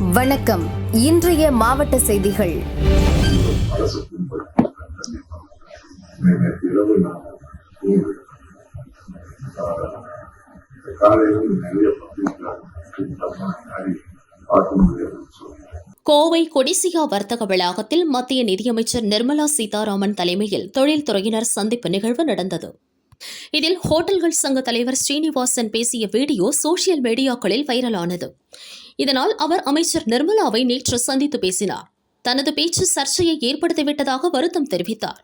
வணக்கம். இன்றைய மாவட்ட செய்திகள். கோவை கொடிசியா வர்த்தக வளாகத்தில் மத்திய நிதியமைச்சர் நிர்மலா சீதாராமன் தலைமையில் தொழில்துறையினர் சந்திப்பு நிகழ்வு நடந்தது. இதில் ஹோட்டல்கள் சங்க தலைவர் ஸ்ரீனிவாசன் பேசிய வீடியோ சோசியல் மீடியாக்களில் வைரலானது. இதனால் அவர் அமைச்சர் நிர்மலாவை நேற்று சந்தித்து பேசினார். தனது பேச்சு சர்ச்சையை ஏற்படுத்திவிட்டதாக வருத்தம் தெரிவித்தார்.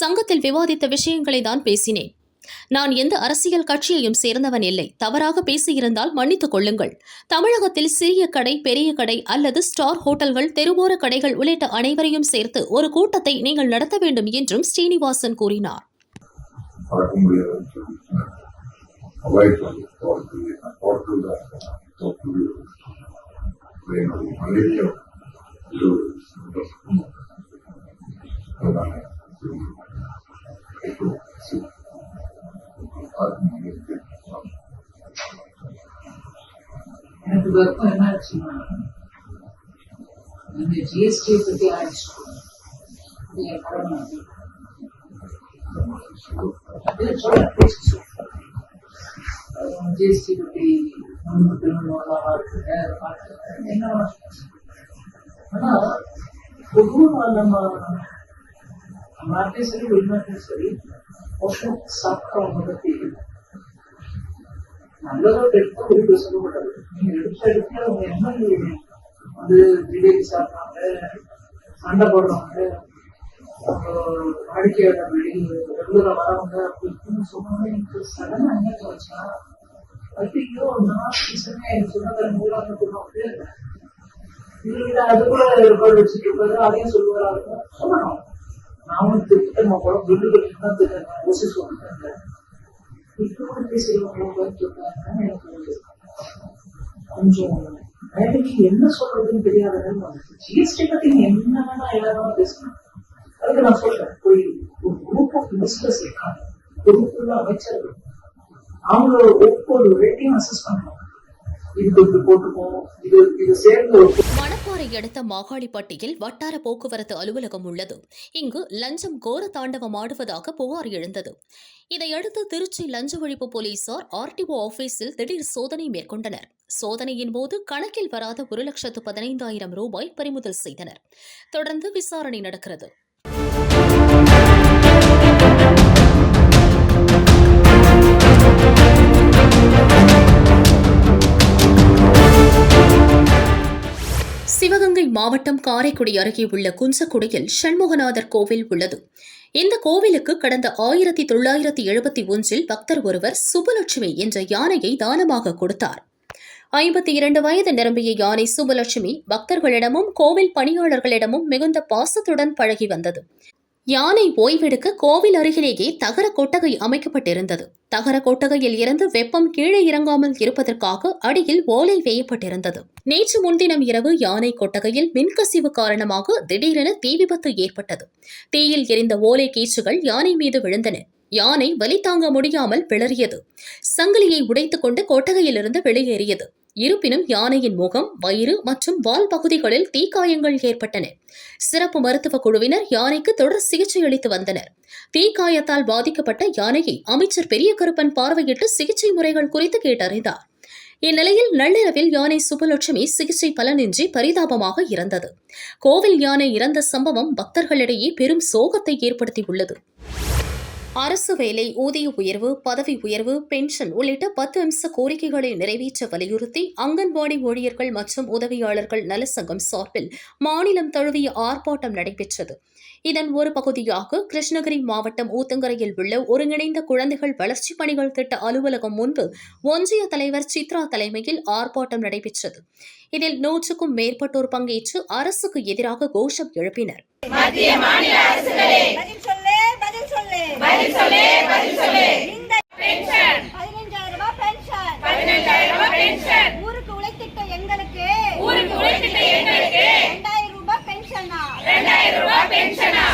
சங்கத்தில் விவாதித்த விஷயங்களை தான் பேசினேன். நான் எந்த அரசியல் கட்சியையும் சேர்ந்தவன் இல்லை. தவறாக பேசியிருந்தால் மன்னித்துக் கொள்ளுங்கள். தமிழகத்தில் சிறிய கடை பெரிய கடை அல்லது ஸ்டார் ஹோட்டல்கள் தெருவோர கடைகள் உள்ளிட்ட அனைவரையும் சேர்த்து ஒரு கூட்டத்தை நீங்கள் நடத்த வேண்டும் என்றும் ஸ்ரீனிவாசன் கூறினார். அவாய்ட் பண்ணி தோட்டத்தில் நான் தோட்டத்தில் தான் இருக்கேன் தோட்டத்தில் என்னுடைய மனைவியும் இது ஒரு சந்தோஷம் அதனால இப்போ பார்க்க முடியாது எனக்கு வெப்பம் என்ன ஆச்சுன்னா இந்த ஜிஎஸ்டி பத்தி ஆயிடுச்சு என் கடமை அது சொல்ல ஜிஎஸ்டி பத்தி முன்னுக்கு இருக்குங்க என்ன ஆனா பொதுவாக நம்ம நாட்டிலும் சரி வெளிநாட்டிலும் சரி வருஷம் சாப்பிட்றவங்க பத்தி நல்லதோ கெட்டதோ ஒரு சொல்லப்பட்டது நீங்க எடுத்த இடத்துல அவங்க என்ன வந்து பிஜேபி சாப்பிட்றாங்க சண்டை போடுறாங்க வாடிக்கையாளர் வெளியில் ரெகுலரா வரவங்க அப்படின்னு சொன்னாங்க எனக்கு சடனா என்ன தோணுச்சா ஐயோ நான் கிச்சனே எனக்கு சொந்தக்காரங்க அது கூட ஏற்பாடு அதையும் சொல்லுவாரா சொல்லணும் நானும் திட்டமா கூட பில்லு தான் தெரியும் இப்படி எனக்கு கொஞ்சம் வேலைக்கு என்ன சொல்றதுன்னு தெரியாத ஜிஎஸ்டி பத்தி என்ன வேணா எல்லாரும் பேசணும் அதுக்கு நான் சொல்றேன் ஒரு ஒரு குரூப் ஆஃப் மினிஸ்டர்ஸ் இருக்காங்க பொறுப்புள்ள அமைச்சர்கள் அவங்க ஒவ்வொரு ரேட்டையும் அசஸ் பண்ணுவாங்க. மணப்பாறை அடுத்த மாகாளிப்பட்டியில் வட்டார போக்குவரத்து அலுவலகம் உள்ளது. இங்கு லஞ்சம் கோர தாண்டவம் ஆடுவதாக புகார் எழுந்தது. இதையடுத்து திருச்சி லஞ்ச ஒழிப்பு போலீசார் ஆர்டிஓ ஆபீஸில் திடீர் சோதனை மேற்கொண்டனர். சோதனையின் போது கணக்கில் வராத ஒரு லட்சத்து பதினைந்தாயிரம் ரூபாய் பறிமுதல் செய்தனர். தொடர்ந்து விசாரணை நடக்கிறது. சிவகங்கை மாவட்டம் காரைக்குடி அருகே உள்ள குஞ்சக்குடியில் சண்முகநாதர் கோவில் உள்ளது. இந்த கோவிலுக்கு கடந்த ஆயிரத்தி தொள்ளாயிரத்தி எழுபத்தி ஒன்றில் பக்தர் ஒருவர் சுபலட்சுமி என்ற யானையை தானமாக கொடுத்தார். ஐம்பத்தி இரண்டு வயது நிரம்பிய யானை சுபலட்சுமி பக்தர்களிடமும் கோவில் பணியாளர்களிடமும் மிகுந்த பாசத்துடன் பழகி வந்தது. யானை ஓய்வெடுக்க கோவில் அருகிலேயே தகர கொட்டகை அமைக்கப்பட்டிருந்தது. தகர கொட்டகையில் இருந்து வெப்பம் கீழே இறங்காமல் இருப்பதற்காக அடியில் ஓலை வேயப்பட்டிருந்தது. நேற்று முன்தினம் இரவு யானை கொட்டகையில் மின்கசிவு காரணமாக திடீரென தீ விபத்து ஏற்பட்டது. தீயில் எரிந்த ஓலை கீச்சுகள் யானை மீது விழுந்தன. யானை வலி தாங்க முடியாமல் பிளறியது. சங்கிலியை உடைத்துக்கொண்டு கொட்டகையிலிருந்து வெளியேறியது. இருப்பினும் யானையின் முகம் வயிறு மற்றும் வால் பகுதிகளில் தீக்காயங்கள் ஏற்பட்டன. சிறப்பு மருத்துவ குழுவினர் யானைக்கு தொடர் சிகிச்சை அளித்து வந்தனர். தீக்காயத்தால் பாதிக்கப்பட்ட யானையை அமைச்சர் பெரிய கருப்பன் பார்வையிட்டு சிகிச்சை முறைகள் குறித்து கேட்டறிந்தார். இந்நிலையில் நள்ளிரவில் யானை சுபலட்சுமி சிகிச்சை பலனின்றி பரிதாபமாக இறந்தது. கோவில் யானை இறந்த சம்பவம் பக்தர்களிடையே பெரும் சோகத்தை ஏற்படுத்தியுள்ளது. அரசு வேலை ஊதிய உயர்வு பதவி உயர்வு பென்ஷன் உள்ளிட்ட பத்து அம்ச கோரிக்கைகளை நிறைவேற்ற வலியுறுத்தி அங்கன்வாடி ஊழியர்கள் மற்றும் உதவியாளர்கள் நலசங்கம் சார்பில் மாநிலம் தழுவிய ஆர்ப்பாட்டம் நடைபெற்றது. இதன் ஒரு பகுதியாக கிருஷ்ணகிரி மாவட்டம் ஊத்தங்கரையில் உள்ள ஒருங்கிணைந்த குழந்தைகள் வளர்ச்சிப் பணிகள் திட்ட அலுவலகம் முன்பு ஒன்றிய தலைவர் சித்ரா தலைமையில் ஆர்ப்பாட்டம் நடைபெற்றது. இதில் நூற்றுக்கும் மேற்பட்டோர் பங்கேற்று அரசுக்கு எதிராக கோஷம் எழுப்பினர். சொல்லு பதில் சொல்லு பதில் சொல்லு. பதில் சொல்லு இந்த பென்ஷன். பதினஞ்சாயிரம் ரூபாய் பென்ஷன். பதினஞ்சாயிரம் ரூபாய் பென்ஷன். ஊருக்கு உழைத்திட்ட எங்களுக்கு ஊருக்கு உழைத்திட்ட எங்களுக்கு ரெண்டாயிரம் ரூபாய் பென்ஷனா? ரெண்டாயிரம் ரூபாய் பென்ஷனா?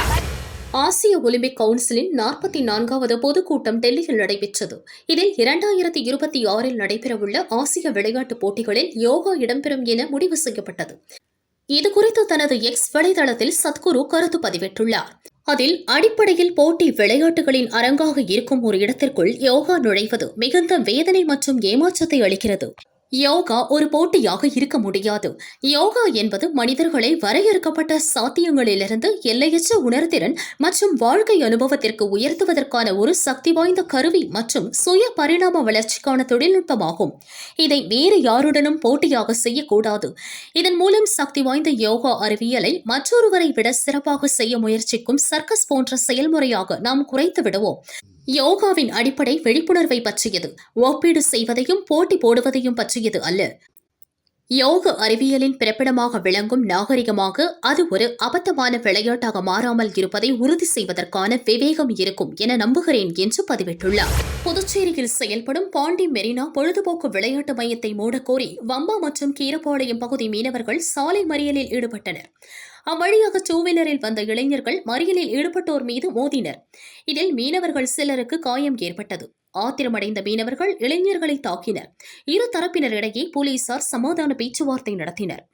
ஆசிய ஒலிம்பிக் கவுன்சிலின் நாற்பத்தி நான்காவது பொதுக்கூட்டம் டெல்லியில் நடைபெற்றது. இதில் இரண்டாயிரத்தி இருபத்தி ஆறில் நடைபெறவுள்ள ஆசிய விளையாட்டுப் போட்டிகளில் யோகா இடம்பெறும் என முடிவு செய்யப்பட்டது. இதுகுறித்து தனது எக்ஸ் வலைதளத்தில் சத்குரு கருத்து பதிவிட்டுள்ளார் அதில் அடிப்படையில் போட்டி விளையாட்டுகளின் அரங்காக இருக்கும் ஒரு இடத்திற்குள் யோகா நுழைவது மிகுந்த வேதனை மற்றும் ஏமாற்றத்தை அளிக்கிறது. யோகா ஒரு போட்டியாக இருக்க முடியாது. யோகா என்பது மனிதர்களை வரையறுக்கப்பட்ட சாத்தியங்களிலிருந்து எல்லையற்ற உணர்திறன் மற்றும் வாழ்க்கை அனுபவத்திற்கு உயர்த்துவதற்கான ஒரு சக்தி வாய்ந்த கருவி மற்றும் சுய பரிணாம வளர்ச்சிக்கான தொழில்நுட்பமாகும். இதை வேறு யாருடனும் போட்டியாக செய்யக்கூடாது. இதன் மூலம் சக்தி வாய்ந்த யோகா அறிவியலை மற்றொருவரை விட சிறப்பாக செய்ய முயற்சிக்கும் சர்க்கஸ் போன்ற செயல்முறையாக நாம் குறைத்து விடுவோம் யோகாவின் அடிப்படை விழிப்புணர்வை பற்றியது. ஒப்பீடு செய்வதையும் போட்டி போடுவதையும் பற்றியது அல்ல. யோக அறிவியலின் பிறப்பிடமாக விளங்கும் நாகரிகமாக அது ஒரு அபத்தமான விளையாட்டாக மாறாமல் இருப்பதை உறுதி செய்வதற்கான விவேகம் இருக்கும் என நம்புகிறேன் என்று பதிவிட்டுள்ளார். புதுச்சேரியில் செயல்படும் பாண்டி மெரினா பொழுதுபோக்கு விளையாட்டு மையத்தை மூடக்கோரி வம்பா மற்றும் கீரப்பாளையம் பகுதி மீனவர்கள் சாலை மறியலில் ஈடுபட்டனர். அவ்வழியாக டூ வீலரில் வந்த இளைஞர்கள் மறியலில் ஈடுபட்டோர் மீது மோதினர். இதில் மீனவர்கள் சிலருக்கு காயம் ஏற்பட்டது. ஆத்திரமடைந்த மீனவர்கள் இளைஞர்களை தாக்கினர். இரு தரப்பினரிடையே போலீசார் சமாதான பேச்சுவார்த்தை நடத்தினர்.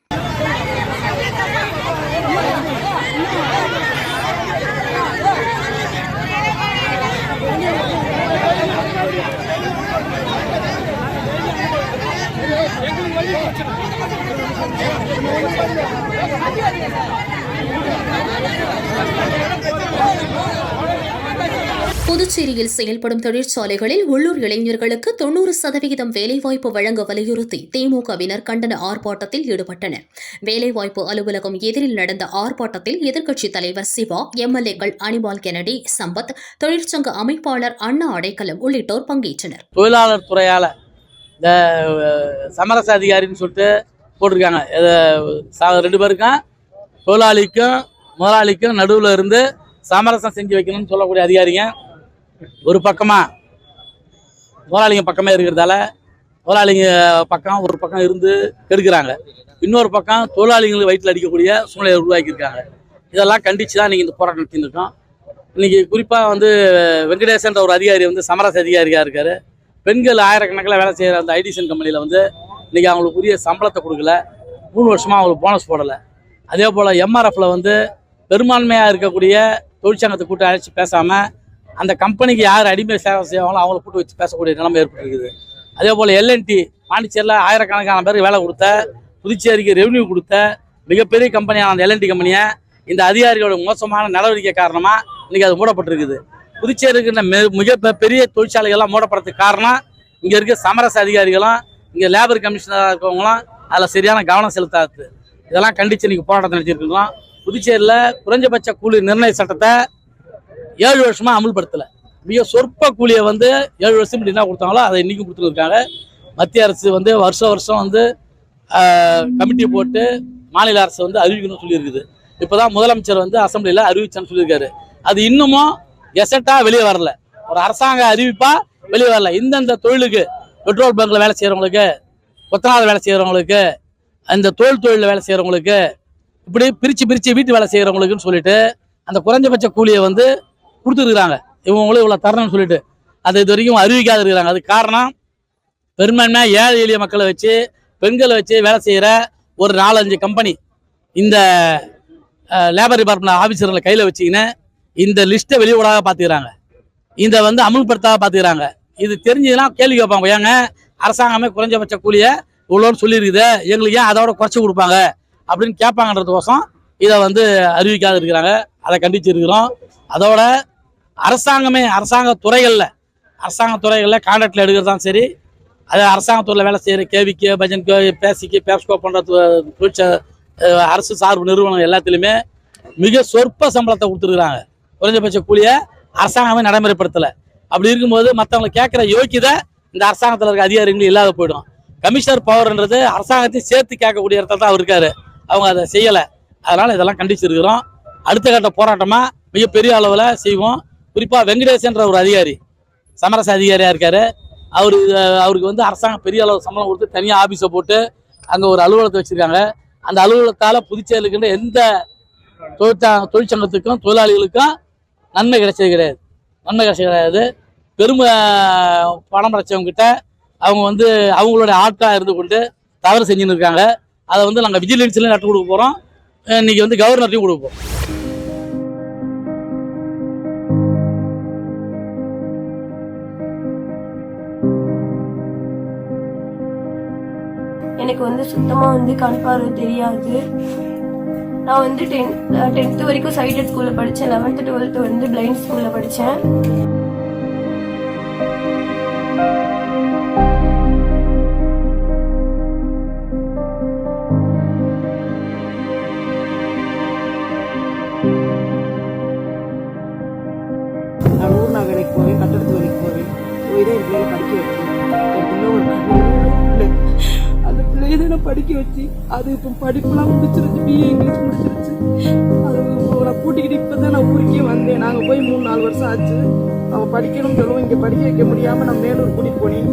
புதுச்சேரியில் செயல்படும் தொழிற்சாலைகளில் உள்ளூர் இளைஞர்களுக்கு தொன்னூறு சதவிகிதம் வேலைவாய்ப்பு வழங்க வலியுறுத்தி திமுகவினர் கண்டன ஆர்ப்பாட்டத்தில் ஈடுபட்டனர். வேலைவாய்ப்பு அலுவலகம் எதிரில் நடந்த ஆர்ப்பாட்டத்தில் எதிர்க்கட்சித் தலைவர் சிவா எம்எல்ஏக்கள் அனிபால் கெனடி சம்பத் தொழிற்சங்க அமைப்பாளர் அண்ணா அடைக்கலம் உள்ளிட்டோர் பங்கேற்றனர். தொழிலாளர் துறையால் இந்த சமரச அதிகாரின்னு சொல்லிட்டு போட்டிருக்காங்க. இதை ரெண்டு பேருக்கும் தொழிலாளிக்கும் முதலாளிக்கும் நடுவில் இருந்து சமரசம் செஞ்சு வைக்கணும்னு சொல்லக்கூடிய அதிகாரிங்க. ஒரு பக்கமாக முதலாளிங்க பக்கமே இருக்கிறதால முதலாளிங்க பக்கம் ஒரு பக்கம் இருந்து கெடுக்கிறாங்க. இன்னொரு பக்கம் தொழிலாளிகளுக்கு வயிற்றில் அடிக்கக்கூடிய சூழ்நிலையை உருவாக்கியிருக்காங்க. இதெல்லாம் கண்டித்து தான் நீங்கள் இந்த போராட்டம் நடத்தின்னு இன்றைக்கி குறிப்பாக வந்து வெங்கடேசன்ற ஒரு அதிகாரி வந்து சமரச அதிகாரியாக இருக்கார். பெண்கள் ஆயிரக்கணக்கில் வேலை செய்கிற அந்த ஐடிசன் கம்பெனியில் வந்து இன்றைக்கி அவங்களுக்கு உரிய சம்பளத்தை கொடுக்கல. மூணு வருஷமாக அவங்களுக்கு போனஸ் போடலை. அதே போல் எம்ஆர்எஃப்பில் வந்து பெரும்பான்மையாக இருக்கக்கூடிய தொழிற்சங்கத்தை கூட்டி அழைச்சி பேசாமல் அந்த கம்பெனிக்கு யார் அடிமை சேவை செய்வாங்களோ அவங்கள கூட்டு வச்சு பேசக்கூடிய நிலைமை ஏற்பட்டிருக்குது. அதே போல் எல்என்டி பாண்டிச்சேரியில் ஆயிரக்கணக்கான பேருக்கு வேலை கொடுத்த புதுச்சேரிக்கு ரெவன்யூ கொடுத்த மிகப்பெரிய கம்பெனியான அந்த எல்என்டி கம்பெனியை இந்த அதிகாரிகளோட மோசமான நடவடிக்கை காரணமாக இன்றைக்கி அது மூடப்பட்டிருக்குது. புதுச்சேரிக்கு இந்த மெ- மிக பெரிய தொழிற்சாலைகள்லாம் மூடப்படுறதுக்கு காரணம் இங்கே இருக்க சமரச அதிகாரிகளும் இங்கே லேபர் கமிஷனராக இருக்கவங்களாம் அதில் சரியான கவனம் செலுத்தாது. இதெல்லாம் கண்டித்து இன்னைக்கு போராட்டம் நடத்திருக்கலாம் புதுச்சேரியில் குறைஞ்சபட்ச கூலி நிர்ணய சட்டத்தை ஏழு வருஷமாக அமல்படுத்தலை. மிக சொற்ப கூலியை வந்து ஏழு வருஷம் இப்படி என்ன கொடுத்தாங்களோ அதை இன்றைக்கும் கொடுத்துருக்காங்க. மத்திய அரசு வந்து வருஷம் வருஷம் வந்து கமிட்டி போட்டு மாநில அரசு வந்து அறிவிக்கணும்னு சொல்லியிருக்குது. இப்போ தான் முதலமைச்சர் வந்து அசம்பிளியில் அறிவிச்சேன்னு சொல்லியிருக்காரு. அது இன்னமும் எசட்டாக வெளியே வரல. ஒரு அரசாங்க அறிவிப்பாக வெளியே வரல. இந்தந்த தொழிலுக்கு பெட்ரோல் பங்க்ல வேலை செய்யறவங்களுக்கு கொத்தனாவில் வேலை செய்யறவங்களுக்கு அந்த தோல் தொழிலில் வேலை செய்யறவங்களுக்கு இப்படி பிரிச்சு பிரிச்சு வீட்டு வேலை செய்யறவங்களுக்குன்னு சொல்லிட்டு அந்த குறைஞ்சபட்ச கூலியை வந்து கொடுத்துருக்குறாங்க. இவங்களும் இவ்வளோ தரணும்னு சொல்லிட்டு அது இது வரைக்கும் அறிவிக்காத இருக்கிறாங்க. அதுக்கு காரணம் பெரும்பான்மையாக ஏழை எளிய மக்களை வச்சு பெண்களை வச்சு வேலை செய்கிற ஒரு நாலஞ்சு கம்பெனி இந்த லேபர் டிபார்ட்மெண்ட் ஆஃபீஸர்களை கையில் வச்சுக்கின்னு இந்த லிஸ்ட்டை வெளியூடாக பார்த்துக்கிறாங்க. இதை வந்து அமுல்படுத்தாக பார்த்துக்கிறாங்க. இது தெரிஞ்சதுன்னா கேள்வி கேட்பாங்க. ஏங்க அரசாங்கமே குறைஞ்சபட்ச கூலியை இவ்வளோன்னு சொல்லியிருக்குது. எங்களுக்கு ஏன் அதோட குறைச்சி கொடுப்பாங்க? அப்படின்னு கேட்பாங்கன்றதுக்கோசம் இதை வந்து அறிவிக்காத இருக்கிறாங்க. அதை கண்டிச்சு இருக்கிறோம். அதோட அரசாங்கமே அரசாங்க துறைகளில் அரசாங்க துறைகளில் கான்ட்ராக்டில் தான் சரி. அது அரசாங்கத்துறையில் வேலை செய்கிற கேவிக்கு பஜன்கோ பேசிக்கு பேப்ஸ்கோ போன்ற தொழிற்ச அரசு சார்பு நிறுவனம் எல்லாத்துலேயுமே மிக சொற்ப சம்பளத்தை கொடுத்துருக்குறாங்க. குறைஞ்சபட்ச கூலியை அரசாங்கமே நடைமுறைப்படுத்தலை. அப்படி இருக்கும்போது மற்றவங்களை கேட்குற யோக்கியதை இந்த அரசாங்கத்தில் இருக்க அதிகாரிகளும் இல்லாத போயிடும். கமிஷனர் பவர்ன்றது அரசாங்கத்தையும் சேர்த்து கேட்கக்கூடிய இடத்துல தான் அவர் இருக்காரு. அவங்க அதை செய்யலை. அதனால் இதெல்லாம் கண்டிச்சிருக்கிறோம். அடுத்த கட்ட போராட்டமாக மிகப்பெரிய அளவில் செய்வோம். குறிப்பாக வெங்கடேசன்ற ஒரு அதிகாரி சமரச அதிகாரியாக இருக்காரு. அவர் அவருக்கு வந்து அரசாங்கம் பெரிய அளவு சம்பளம் கொடுத்து தனியாக ஆஃபீஸை போட்டு அங்கே ஒரு அலுவலகத்தை வச்சுருக்காங்க. அந்த அலுவலகத்தால் புதுச்சேரியில் எந்த தொழிற்சா தொழிற்சங்கத்துக்கும் தொழிலாளிகளுக்கும் நன்மை கிடைச்சது கிடையாது. நன்மை கிடைச்சது கிடையாது. பெரும் பணம் படைச்சவங்ககிட்ட அவங்க வந்து அவங்களுடைய ஆட்களாக இருந்து கொண்டு தவறு செஞ்சுன்னு இருக்காங்க. அதை வந்து நாங்கள் விஜிலன்ஸ்லையும் நட்டு கொடுக்க போகிறோம் இன்னைக்கு வந்து கவர்னர்ட்டையும் கொடுப்போம் எனக்கு வந்து சுத்தமாக வந்து கண் தெரியாது. நான் வந்து டென்த் டென்த்து வரைக்கும் சைடட் ஸ்கூலில் படித்தேன் லெவன்த்து டுவெல்த்து வந்து பிளைண்ட் ஸ்கூலில் படித்தேன் தான் படிக்க வச்சு? அது இப்போ படிப்புலாம் முடிச்சிருச்சு பிஏ இங்கிலீஷ் முடிச்சிருச்சு. அது நான் கூட்டிக்கிட்டு இப்போ தான் நான் ஊருக்கே வந்தேன். நாங்கள் போய் மூணு நாலு வருஷம் ஆச்சு. அவன் படிக்கணும்னு சொல்லுவோம். இங்கே படிக்க வைக்க முடியாமல் நான் மேலூர் கூட்டிகிட்டு போனேன்.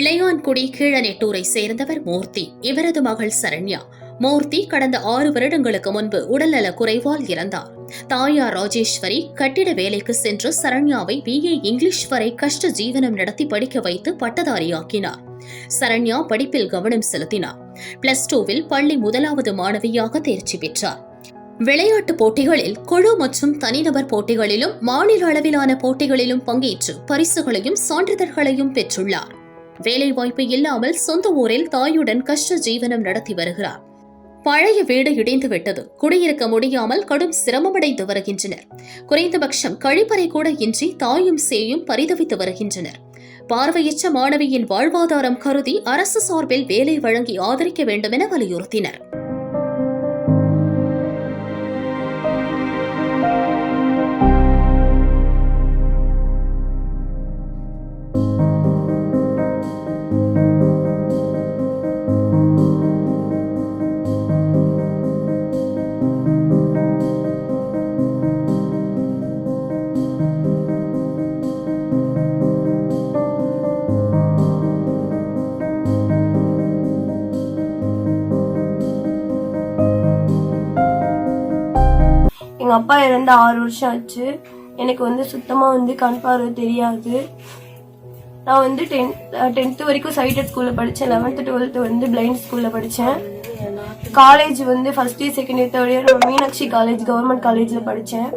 இளையான்குடி கீழநெட்டூரை சேர்ந்தவர் மூர்த்தி இவரது மகள் சரண்யா. மூர்த்தி கடந்த ஆறு வருடங்களுக்கு முன்பு உடல்நல குறைவால் இறந்தார். தாயார் ராஜேஸ்வரி கட்டிட வேலைக்கு சென்று சரண்யாவை பிஏ இங்கிலீஷ் வரை கஷ்ட ஜீவனம் நடத்தி படிக்க வைத்து பட்டதாரியாக்கினார். சரண்யா படிப்பில் கவனம் செலுத்தினார். பிளஸ் டூவில் பள்ளி முதலாவது மாணவியாக தேர்ச்சி பெற்றார். விளையாட்டுப் போட்டிகளில் குழு மற்றும் தனிநபர் போட்டிகளிலும் மாநில அளவிலான போட்டிகளிலும் பங்கேற்று பரிசுகளையும் சான்றிதழ்களையும் பெற்றுள்ளார். வேலைவாய்ப்பு இல்லாமல் சொந்த ஊரில் தாயுடன் கஷ்ட ஜீவனம் நடத்தி வருகிறார். பழைய வீடு இடிந்துவிட்டது. குடியிருக்க முடியாமல் கடும் சிரமமடைந்து வருகின்றனர். குறைந்தபட்சம் கழிப்பறை கூட இன்றி தாயும் சேயும் பரிதவித்து வருகின்றனர். பார்வையற்ற மாணவியின் வாழ்வாதாரம் கருதி அரசு சார்பில் வேலை வழங்கி ஆதரிக்க வேண்டும் என வலியுறுத்தினர். இறந்து ஆறு வருஷம் ஆச்சு. எனக்கு வந்து சுத்தமாக வந்து கண் பார்வை தெரியாது. நான் வந்து டென்த் டென்த்து வரைக்கும் சைடட் ஸ்கூலில் படித்தேன் லெவன்த்து டுவெல்த்து வந்து பிளைண்ட் ஸ்கூலில் படித்தேன் காலேஜ் வந்து first year second year third year Meenakshi college government காலேஜில் படித்தேன்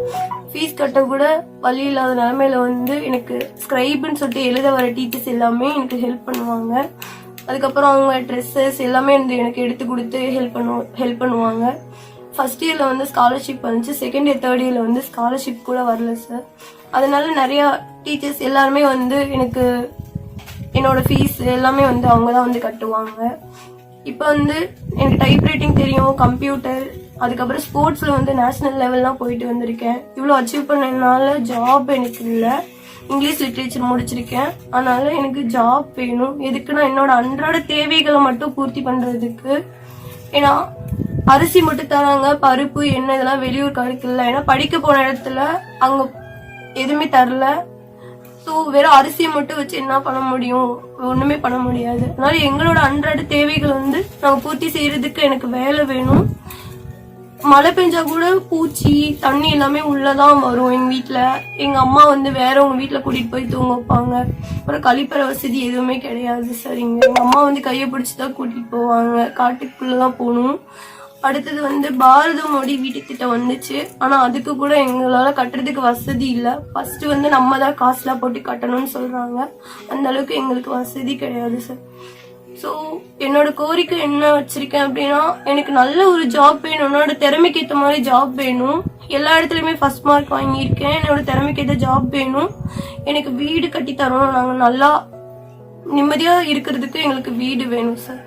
ஃபீஸ் கட்ட கூட வழி இல்லாத நிலமையில வந்து எனக்கு ஸ்க்ரைப்னு சொல்லிட்டு எழுத வர டீச்சர்ஸ் எல்லாமே எனக்கு ஹெல்ப் பண்ணுவாங்க. அதுக்கப்புறம் அவங்க ட்ரெஸ்ஸஸ் எல்லாமே வந்து எனக்கு எடுத்து கொடுத்து ஹெல்ப் பண்ணுவோம் ஹெல்ப் பண்ணுவாங்க. ஃபர்ஸ்ட் இயரில் வந்து ஸ்காலர்ஷிப் வந்துச்சு. செகண்ட் இயர் தேர்ட் இயரில் வந்து ஸ்காலர்ஷிப் கூட வரல சார் அதனால நிறையா டீச்சர்ஸ் எல்லாருமே வந்து எனக்கு என்னோட ஃபீஸ் எல்லாமே வந்து அவங்க தான் வந்து கட்டுவாங்க. இப்போ வந்து எனக்கு டைப் ரைட்டிங் தெரியும் கம்ப்யூட்டர் அதுக்கப்புறம் ஸ்போர்ட்ஸில் வந்து நேஷனல் லெவல்லாம் போயிட்டு வந்திருக்கேன். இவ்வளோ அச்சீவ் பண்ணனால ஜாப் எனக்கு இல்லை. இங்கிலீஷ் லிட்ரேச்சர் முடிச்சிருக்கேன். அதனால எனக்கு ஜாப் வேணும். எதுக்குன்னா என்னோட அன்றாட தேவைகளை மட்டும் பூர்த்தி பண்ணுறதுக்கு ஏன்னா அரிசி மட்டும் தராங்க பருப்பு எண்ணெய் இதெல்லாம் வெளியூர் கிடைக்கல ஏன்னா படிக்க போன இடத்துல அங்க எதுவுமே தரல. ஸோ வெறும் அரிசியை மட்டும் வச்சு என்ன பண்ண முடியும்? ஒண்ணுமே பண்ண முடியாது. அதனால எங்களோட அன்றாட தேவைகள் வந்து நாங்கள் பூர்த்தி செய்யறதுக்கு எனக்கு வேலை வேணும். மழை பெஞ்சா கூட பூச்சி தண்ணி எல்லாமே உள்ளதான் வரும் எங்க வீட்டுல எங்க அம்மா வந்து வேறவங்க வீட்டுல கூட்டிட்டு போய் தூங்க வைப்பாங்க. அப்புறம் கழிப்பறை வசதி எதுவுமே கிடையாது சரிங்க. எங்க அம்மா வந்து கையை பிடிச்சி தான் கூட்டிட்டு போவாங்க. காட்டுக்குள்ளதான் போகணும். அடுத்தது வந்து பாரத மோடி வீட்டு திட்டம் வந்துச்சு. ஆனா அதுக்கு கூட எங்களால கட்டுறதுக்கு வசதி இல்ல. ஃபர்ஸ்ட் வந்து நம்ம தான் காசுலாம் போட்டு கட்டணும்னு சொல்றாங்க. அந்த அளவுக்கு எங்களுக்கு வசதி கிடையாது சார் ஸோ என்னோட கோரிக்கை என்ன வச்சிருக்கேன் அப்படின்னா எனக்கு நல்ல ஒரு ஜாப் வேணும். என்னோட திறமைக்கு ஏற்ற மாதிரி ஜாப் வேணும். எல்லா இடத்துலையுமே ஃபர்ஸ்ட் மார்க் வாங்கியிருக்கேன். என்னோட திறமைக்கு ஏற்ற ஜாப் வேணும். எனக்கு வீடு கட்டி தரணும் நாங்கள் நல்லா நிம்மதியாக இருக்கிறதுக்கு எங்களுக்கு வீடு வேணும் சார்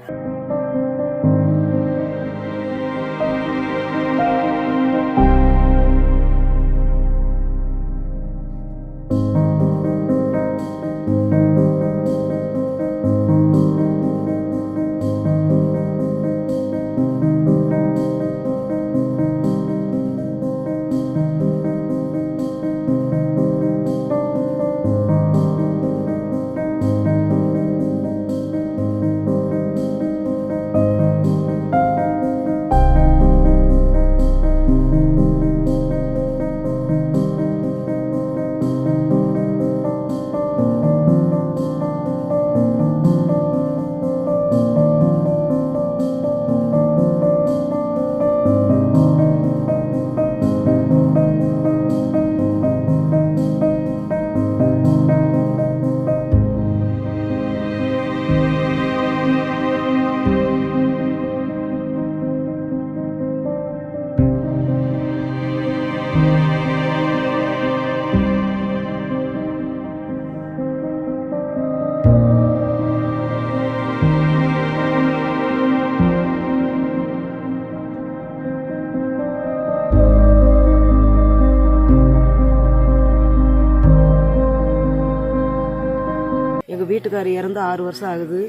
வந்து ஆறு வருஷம் ஆகுது.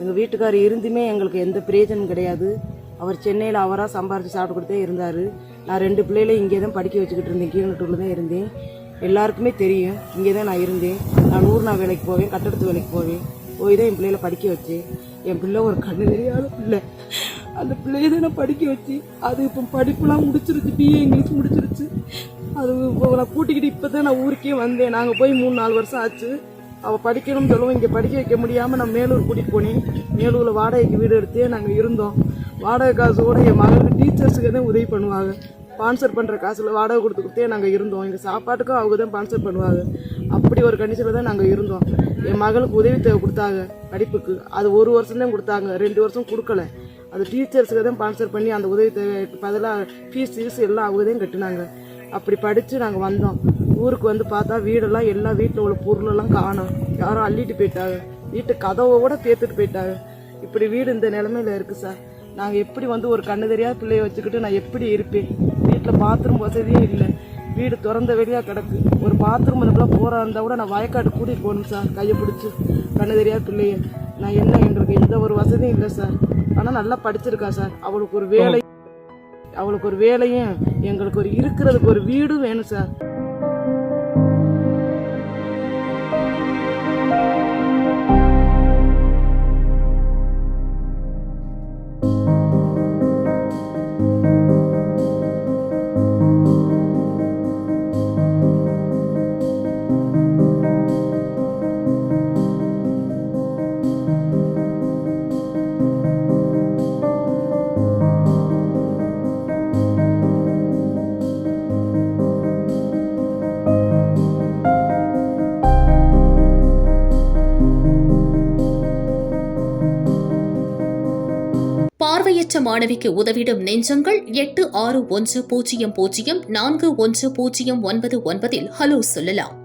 எங்கள் வீட்டுக்கார் இருந்துமே எங்களுக்கு எந்த பிரயோஜனம் கிடையாது. அவர் சென்னையில் அவராக சம்பாரித்து சாப்பிட்டு கொடுத்தே இருந்தார். நான் ரெண்டு பிள்ளைகளையும் இங்கே தான் படிக்க வச்சுக்கிட்டு இருந்தேன். கீழட்டூரில் தான் இருந்தேன். எல்லாருக்குமே தெரியும். இங்கே தான் நான் இருந்தேன். நான் ஊர் நான் வேலைக்கு போவேன். கட்டடத்து வேலைக்கு போவேன். போய் தான் என் பிள்ளைகளை படிக்க வச்சேன் என் பிள்ளை ஒரு கண்ணு தெரியாத பிள்ளை. அந்த பிள்ளையை தான் நான் படிக்க வச்சு அது இப்போ படிப்புலாம் முடிச்சிருச்சு. BA English முடிச்சிருச்சு. அது இப்போ நான் கூட்டிக்கிட்டு இப்போ தான் நான் ஊருக்கே வந்தேன். நாங்கள் போய் மூணு நாலு வருஷம் ஆச்சு. அவள் படிக்கணும்னு சொல்லுவோம். இங்கே படிக்க வைக்க முடியாமல் நான் மேலூர் கூட்டிகிட்டு போனேன் மேலூரில் வாடகைக்கு வீடு எடுத்தே நாங்கள் இருந்தோம். வாடகை காசு கூட என் மகளுக்கு டீச்சர்ஸுக்கு தான் உதவி பண்ணுவாங்க. ஸ்பான்சர் பண்ணுற காசில் வாடகை கொடுத்து கொடுத்தே நாங்கள் இருந்தோம். எங்கள் சாப்பாட்டுக்கும் அவங்க தான் ஸ்பான்சர் பண்ணுவாங்க. அப்படி ஒரு கண்டிஷனில் தான் நாங்கள் இருந்தோம். என் மகளுக்கு உதவி தேவை கொடுத்தாங்க படிப்புக்கு. அது ஒரு வருஷம் தான் கொடுத்தாங்க. ரெண்டு வருஷம் கொடுக்கல. அது டீச்சர்ஸுக்கு தான் ஸ்பான்சர் பண்ணி அந்த உதவி தேவைக்கு பதிலாக ஃபீஸ் ஃபீஸ் எல்லாம் அவங்க தான் கட்டினாங்க. அப்படி படித்து நாங்கள் வந்தோம். ஊருக்கு வந்து பார்த்தா வீடெல்லாம் எல்லா வீட்டில் உள்ள பொருளெல்லாம் காணும். யாரும் அள்ளிட்டு போயிட்டாங்க. வீட்டு கதவை கூட போயிட்டாங்க. இப்படி வீடு இந்த நிலமையில இருக்கு சார். நாங்கள் எப்படி வந்து ஒரு கண்ணு தெரியாத பிள்ளைய வச்சுக்கிட்டு நான் எப்படி இருப்பேன்? வீட்டில் பாத்ரூம் வசதியும் இல்லை. வீடு திறந்த வெளியாக கிடக்கு. ஒரு பாத்ரூம் இதுக்குலாம் போகிறா இருந்தால் கூட நான் வயக்காட்டு கூட்டிகிட்டு போகணும் சார். கையை பிடிச்சி. கண்ணு தெரியாத பிள்ளைய. நான் என்ன எங்களுக்கு எந்த ஒரு வசதியும் இல்லை சார். ஆனால் நல்லா படிச்சிருக்கா சார். அவளுக்கு ஒரு வேலை அவளுக்கு ஒரு வேலையும் எங்களுக்கு ஒரு இருக்கிறதுக்கு ஒரு வீடும் வேணும் சார். மாணவிக்கு உதவிடும் நெஞ்சங்கள் எட்டு ஆறு ஒன்று பூஜ்ஜியம் பூஜ்ஜியம் நான்கு ஒன்று பூஜ்ஜியம் ஒன்பது ஒன்பதில் ஹலோ சொல்லலாம்.